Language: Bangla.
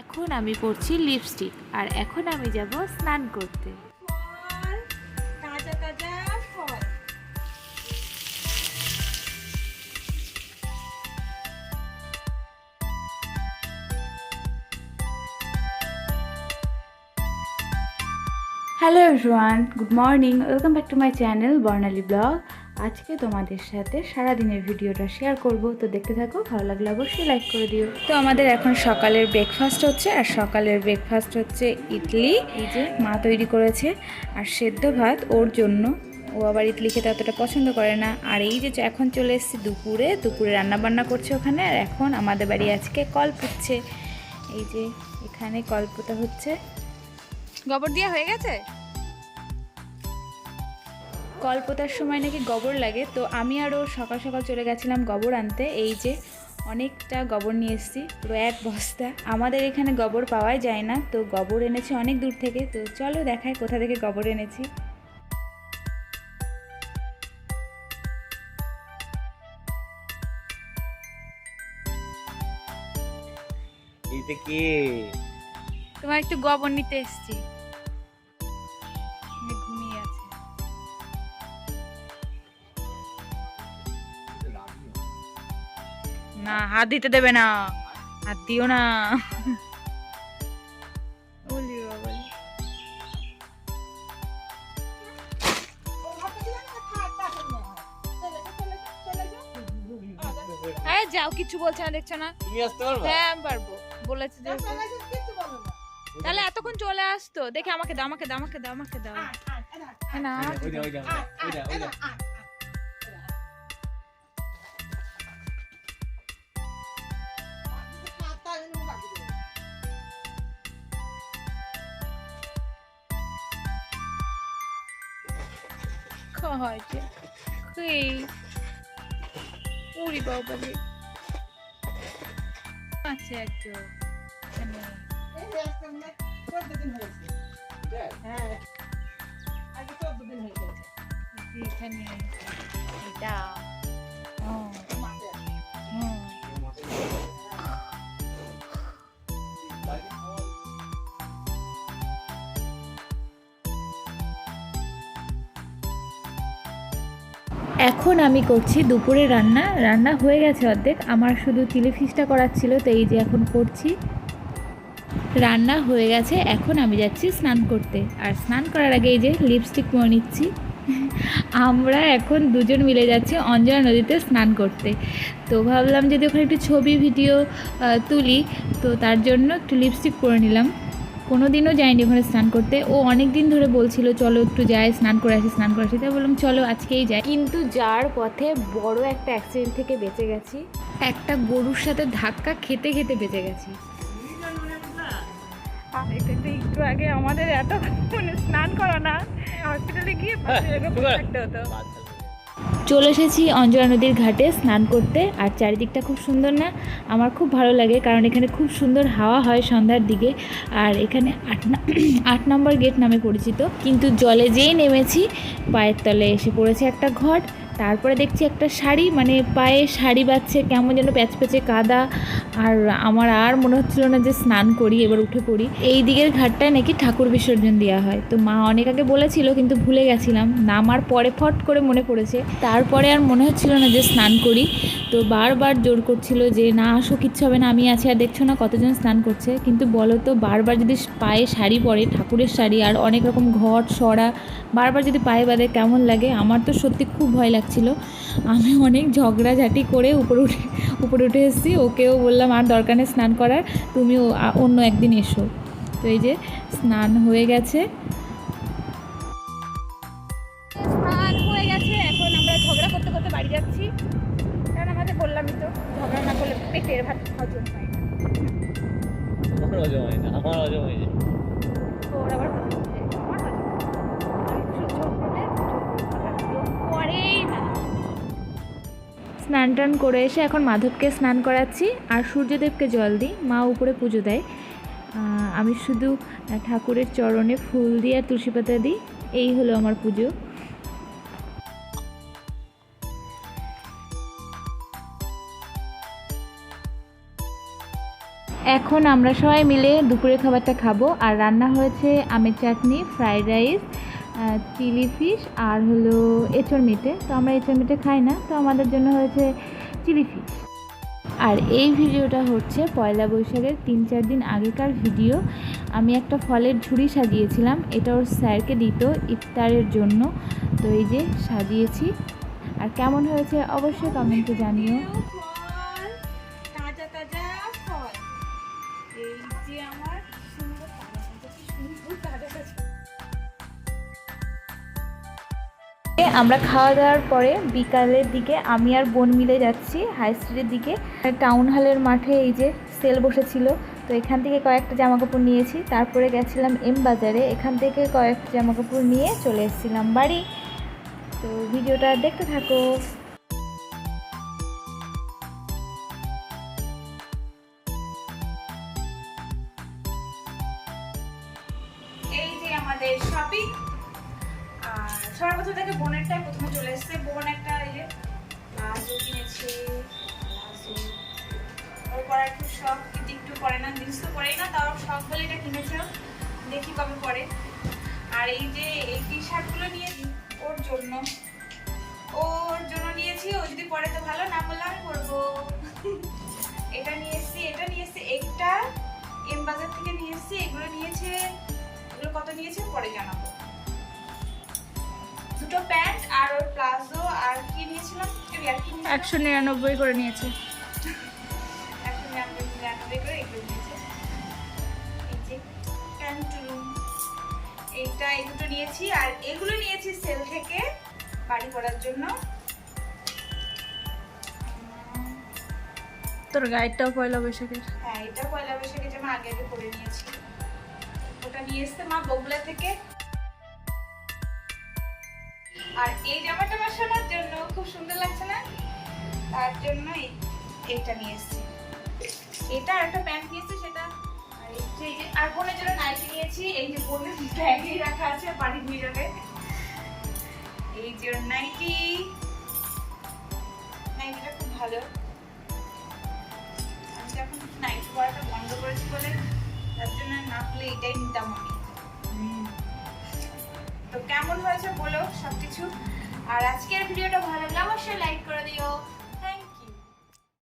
এখন আমি পরছি লিপস্টিক আর এখন আমি যাব স্নান করতে। ফল তাজা তাজা ফল। Hello everyone good morning welcome back to my channel Barnali blog আজকে তোমাদের সাথে সারাদিনের ভিডিওটা শেয়ার করব। তো দেখতে থাকো ভালো লাগলে অবশ্যই লাইক করে দিও। তো আমাদের এখন সকালের ব্রেকফাস্ট হচ্ছে আর সকালের ব্রেকফাস্ট হচ্ছে ইডলি। এই যে মা তৈরি করেছে আর সেদ্ধ ভাত ওর জন্য। ও আবার ইডলি খেতে অতটা পছন্দ করে না। আর এই যে এখন চলে এসেছি দুপুরে দুপুরে রান্না বান্না করছে ওখানে আর এখন আমাদের বাড়ি আজকে কল পুচ্ছে এই যে এখানে কল্পতা হচ্ছে। গোবর দিয়া হয়ে গেছে? কল্পতার সময় নাকি গোবর লাগে। তো আমি আরও সকাল সকাল চলে গেছিলাম গোবর আনতে। এই যে অনেকটা গোবর নিয়ে এসেছি পুরো এক বস্তা। আমাদের এখানে গোবর পাওয়াই যায় না তো গোবর এনেছি অনেক দূর থেকে। তো চলো দেখায় কোথা থেকে গোবর এনেছি। এইটা কে? তোমার একটু গোবর নিতে এসেছি। না হাত দিতে দেবে না। হাত দিও না। যাও কিছু বলছে না দেখছ না? তুমি আসতে পারবা? হ্যাঁ আমি পারব। বলেছে যে তাহলে এতক্ষণ চলে আসতো। দেখে আমাকে দাও আমাকে দাও আমাকে দাও আমাকে দাও। না। আমাকে ওইটা দাও। ওইটা ওইটা ওইটা খাওয়াইছে খেয়ে উড়ি বাবা রে আছে একজন এখানে। এখানে। এটা। এখন আমি করছি দুপুরে রান্না। রান্না হয়ে গেছে অর্ধেক। আমার শুধু চিলি ফিশটা করার ছিল, তো এই যে এখন করছি। রান্না হয়ে গেছে। এখন আমি যাচ্ছি স্নান করতে। আর স্নান করার আগে এই যে লিপস্টিক পরে নিচ্ছি। আমরা এখন দুজন মিলে যাচ্ছি অঞ্জনা নদীতে স্নান করতে। তো ভাবলাম যদি ওখানে একটু ছবি, ভিডিও তুলি, তো তার জন্য একটু লিপস্টিক পরে নিলাম। কোনো দিনও যাইনি ওখানে স্নান করতে। ও অনেক দিন ধরে বলছিল চলো একটু যাই স্নান করে আসি স্নান করে আসি। তাই বললাম চলো আজকেই যাই। কিন্তু যার পথে বড় একটা অ্যাক্সিডেন্ট থেকে বেঁচে গেছি। একটা গরুর সাথে ধাক্কা খেতে খেতে বেঁচে গেছি। আর এটা তো একটু আগে আমাদের এত মানে স্নান করা না। হসপিটালে গিয়ে লেগে হতো। চলে এসেছি অঞ্জনা নদীর ঘাটে স্নান করতে। আর চারিদিকটা খুব সুন্দর না? আমার খুব ভালো লাগে, কারণ এখানে খুব সুন্দর হাওয়া হয় সন্ধ্যার দিকে। আর এখানে আট আট নম্বর গেট নামে পরিচিত। কিন্তু জলে যেই নেমেছি, পায়ের তলে এসে পড়েছে একটা ঘট। তারপরে দেখছি একটা শাড়ি মানে পায়ে শাড়ি বাচ্ছে কেমন যেন প্যাচপ্যাচে কাদা। আর আমার আর মনে হচ্ছিল না যে স্নান করি, এবার উঠে পড়ি। এই দিকের ঘাটটায় নাকি ঠাকুর বিসর্জন দেওয়া হয়। তো মা অনেক আগে বলেছিল, কিন্তু ভুলে গেছিলাম। নামার পরে ফট করে মনে পড়েছে। তারপরে আর মনে হচ্ছিল না যে স্নান করি। তো বারবার জোর করছিল যে, না, আসো, কিচ্ছু হবে না, আমি আছি, আর দেখছ না কতজন স্নান করছে? কিন্তু বলো তো, বারবার যদি পায়ে শাড়ি পরে, ঠাকুরের শাড়ি, আর অনেক রকম ঘট, সরা, বারবার যদি পায়ে বাঁধে, কেমন লাগে? আমার তো সত্যি খুব ভয় লাগছিল। আমি অনেক ঝগড়াঝাটি করে উপরে উঠে উপরে উঠে এসেছি। ওকেও বললাম, আর দরকার নেই স্নান করার, তুমিও আ- অন্য একদিন এসো। তো এই যে স্নান হয়ে গেছে। স্নান হয়ে গেছে। এখন আমরা ঝগড়া করতে করতে বাড়ি যাচ্ছি। কারণ আমাদের বললামই তো, ঝগড়া না করলে পেটের ভাত হজম হয় না। আমার হজম হয় না স্নান টান করে এসে এখন মাধবকে স্নান করাচ্ছি আর সূর্যদেবকে জল দিই, মা উপরে পুজো দেয়। আমি শুধু ঠাকুরের চরণে ফুল দিয়ে আর তুলসী পাতা দিই, এই হলো আমার পুজো। এখন আমরা সবাই মিলে দুপুরের খাবারটা খাব, আর রান্না হয়েছে আমের চাটনি, ফ্রাইড রাইস চিলি ফিশ আর হলো এঁচড় মিটে। তো আমরা এঁচড় মিটে খাই না, তো আমাদের জন্য হয়েছে চিলি ফিশ। আর এই ভিডিওটা হচ্ছে পয়লা বৈশাখের তিন চার দিন আগেকার ভিডিও। আমি একটা ফলের ঝুড়ি সাজিয়েছিলাম, এটা ওর স্যারকে দিত ইফতারের জন্য। তো এই যে সাজিয়েছি। আর কেমন হয়েছে অবশ্যই কমেন্টে জানিও। আমরা খাওয়া দাওয়ার পরে বিকালের দিকে আমি আর বোন মিলে যাচ্ছি হাই স্ট্রিটের দিকে। টাউন হলের মাঠে এই যে সেল বসেছিল। তো এখান থেকে কয়েকটা জামা কাপড় নিয়েছি। তারপরে গেছিলাম এম বাজারে। এখান থেকে কয়েকটা জামা কাপড় নিয়ে চলে এসেছিলাম বাড়ি। তো ভিডিওটা দেখতে থাকো। আমাদের শপিং সবার প্রথম থেকে বোনেরটাই প্রথমে চলে এসেছে। বোন একটা এই যে প্লাজো কিনেছে ওর পরে একটু শখ কিন্তু একটু পরে না জিনিস তো পরেই না, তাও শখ বলে এটা কিনেছে দেখি কবে পরে আর এই যে এই টি শার্টগুলো নিয়েছি ওর জন্য ওর জন্য নিয়েছি, ও যদি পরে তো ভালো, না বললে আমি পরবো। এটা নিয়ে এসেছি, এটা নিয়ে এসেছি, একটা এম বাজার থেকে নিয়ে এসেছি, এগুলো নিয়েছে, এগুলো কত নিয়েছে, পরে জানাব। দুটো প্যান্ট আর ওর প্লাজো আর কি নিয়েছিলাম? একশো নিরানব্বই করে নিয়েছে। একশো নিরানব্বই নিরানব্বই করে এগুলো নিয়েছে। এই যে প্যান্টুলুম এইটা এই দুটো নিয়েছি আর এগুলো নিয়েছি সেল থেকে বাড়ি করার জন্য। তোর গাইডটাও পয়লা বৈশাখের। হ্যাঁ এটা পয়লা বৈশাখে জামা আগে আগে করে নিয়েছি। ওটা নিয়ে এসছে মা বগুলা থেকে। আর এই জামাটা শোনার জন্য খুব সুন্দর লাগছে না? তার জন্য এইটা নিয়ে এসছি। এটা আর একটা প্যান্ট নিয়েছি সেটা। আর বোনের জন্য নাইটি নিয়েছি। এই যে বোনের ব্যাগে রাখা আছে, বাড়ি নিয়ে যাবে। এই যে নাইটি নাইটিটা খুব ভালো। আমি যখন নাইটি পড়াটা বন্ধ করেছি বলে তার জন্য না এটাই নিতাম আমি। তো কেমন হয়েছে বলো সবকিছু। আর আজকের ভিডিওটা ভালো লাগলে অবশ্যই লাইক করে দিও।